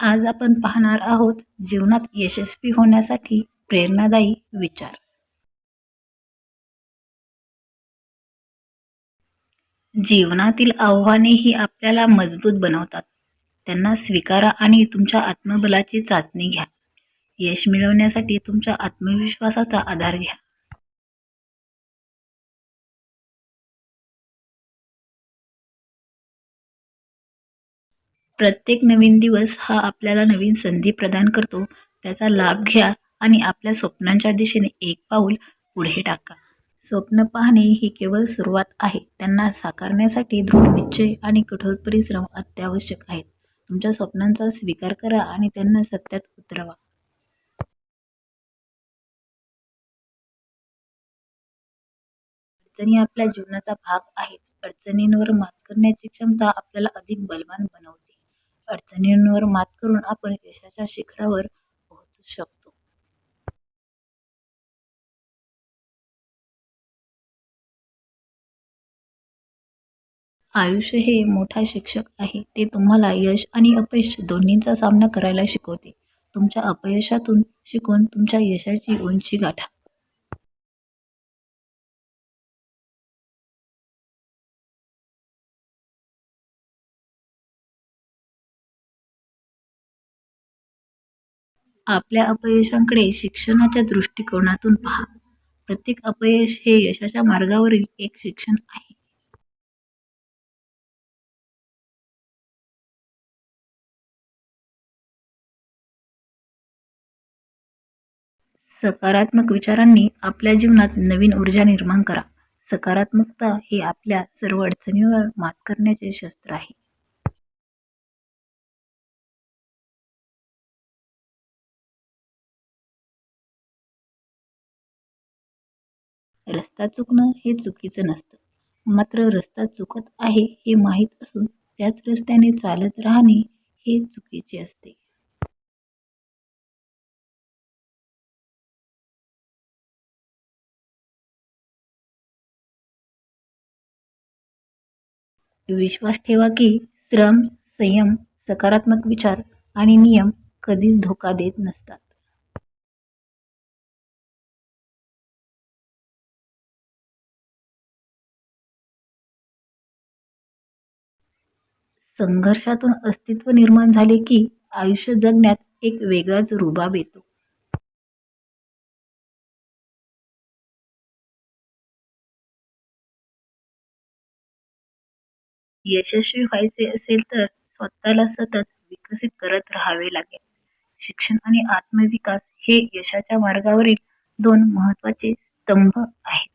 आज आपण पाहणार आहोत जीवनात यशस्वी होण्यासाठी प्रेरणादायी विचार. जीवनातील आव्हाने ही आपल्याला मजबूत बनवतात. त्यांना स्वीकारा आणि तुमच्या आत्मबलाची चाचणी घ्या. यश मिळवण्यासाठी तुमच्या आत्मविश्वासाचा आधार घ्या. प्रत्येक नवीन दिवस हा आपल्याला नवीन संधी प्रदान करतो. त्याचा लाभ घ्या आणि आपल्या स्वप्नांच्या दिशेने एक पाऊल पुढे टाका. स्वप्न पाहणे ही केवळ सुरुवात आहे. त्यांना साकारण्यासाठी दृढ निश्चय आणि कठोर परिश्रम अत्यावश्यक आहेत. तुमच्या स्वप्नांचा स्वीकार करा आणि त्यांना सत्यात उतरवा. अडचणी आपल्या जीवनाचा भाग आहेत. अडचणींवर मात करण्याची क्षमता आपल्याला अधिक बलवान बनवते. अडचणींवर मात करून आपण यशाच्या शिखरावर पोहोचू शकतो. आयुष्य हे मोठा शिक्षक आहे. ते तुम्हाला यश आणि अपयश दोन्हींचा सामना करायला शिकवते. तुमच्या अपयशातून शिकून तुमच्या यशाची उंची गाठा. आपल्या अपयशांकडे शिक्षणाच्या दृष्टिकोनातून पहा. प्रत्येक अपयश हे यशाच्या मार्गावरील एक शिक्षण आहे. सकारात्मक विचारांनी आपल्या जीवनात नवीन ऊर्जा निर्माण करा. सकारात्मकता हे आपल्या सर्व अडचणीवर मात करण्याचे शस्त्र आहे. रस्ता चुकणं हे चुकीचं नसतं. मात्र रस्ता चुकत आहे हे माहीत असून त्याच रस्त्याने चालत राहणे हे चुकीचे असते. विश्वास ठेवा की श्रम संयम सकारात्मक विचार आणि नियम कधीच धोका देत नसतात. संघर्षातून अस्तित्व निर्माण झाले की आयुष्य जगण्यात एक वेगळाच रुबाब येतो. यशस्वी व्हायचे असेल तर स्वतःला सतत विकसित करत राहावे लागेल. शिक्षण आणि आत्मविकास हे यशाच्या मार्गावरील दोन महत्त्वाचे स्तंभ आहेत.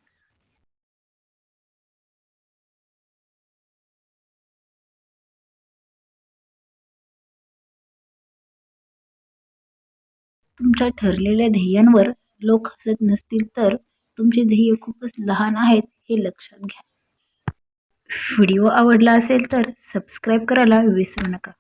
तुमच्या ठरलेल्या ध्येयांवर लोक हसत नसतील तर तुमचे ध्येय खूपच लहान आहेत हे लक्षात घ्या. व्हिडिओ आवडला असेल तर सबस्क्राईब करायला विसरू नका.